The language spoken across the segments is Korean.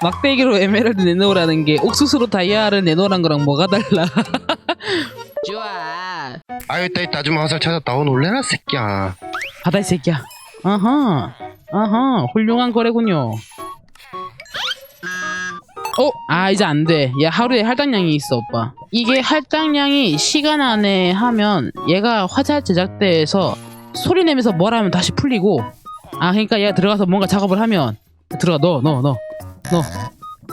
막대기로 에메랄드 내놓으라는 게 옥수수로 다이아를 내놓으란 거랑 뭐가 달라? 좋아. 아유 있다 있다 아줌마 화살 찾았다 어 놀래라 새끼야 바다 이 새끼야. 아하. 아하. 훌륭한 거래군요. 어? 아 이제 안 돼. 얘 하루에 할당량이 있어 오빠. 이게 할당량이 시간 안에 하면 얘가 화살 제작대에서 소리 내면서 뭘 하면 다시 풀리고 아 그러니까 얘가 들어가서 뭔가 작업을 하면 들어가 넣어 넣어 넣어 넣어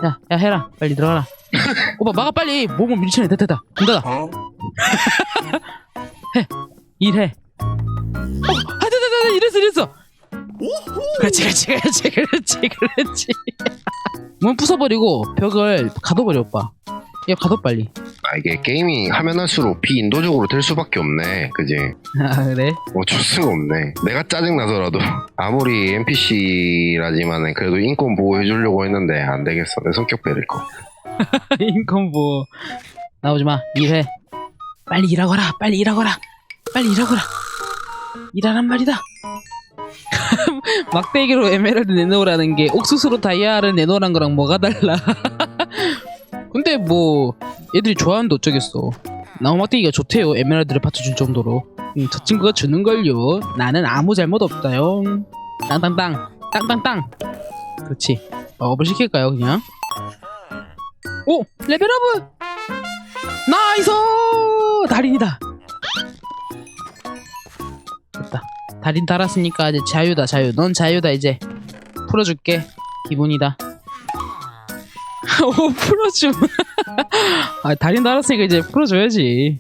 야, 야 해라. 빨리 들어가라. 오빠 막아 빨리. 몸을 밀치네 됐다. 됐다 문 닫아 해. 일해. 어, 아, 됐다, 됐다, 이랬어, 이랬어. 그렇지, 그렇지, 그렇지, 그렇지, 그렇지. 문 부숴버리고 벽을 가둬버려, 오빠. 야, 가둬, 빨리. 아 이게 게임이 하면 할수록 비인도적으로 될 수밖에 없네 그지 아, 그래? 어쩔 수가 없네 내가 짜증나서라도 아무리 NPC라지만 그래도 인권 보호해주려고 했는데 안 되겠어 내 성격 빼릴 거 인컴보. 뭐. 나오지 마, 일해. 빨리 일하거라, 빨리 일하거라. 빨리 일하거라. 일하란 말이다. 막대기로 에메랄드 내놓으라는 게 옥수수로 다이아를 내놓으란 거랑 뭐가 달라? 근데 뭐 얘들이 좋아하는데 어쩌겠어. 나무 막대기가 좋대요. 에메랄드를 받쳐줄 정도로. 음, 저 친구가 주는 걸요. 나는 아무 잘못 없다요. 땅땅땅, 땅땅땅. 그렇지. 업을 시킬까요, 그냥? 오! 레벨업은! 나이스! 달인이다. 됐다. 달인 달았으니까 이제 자유다, 자유. 넌 자유다, 이제. 풀어줄게. 기분이다. 오, 풀어줌. 아, 달인 달았으니까 이제 풀어줘야지.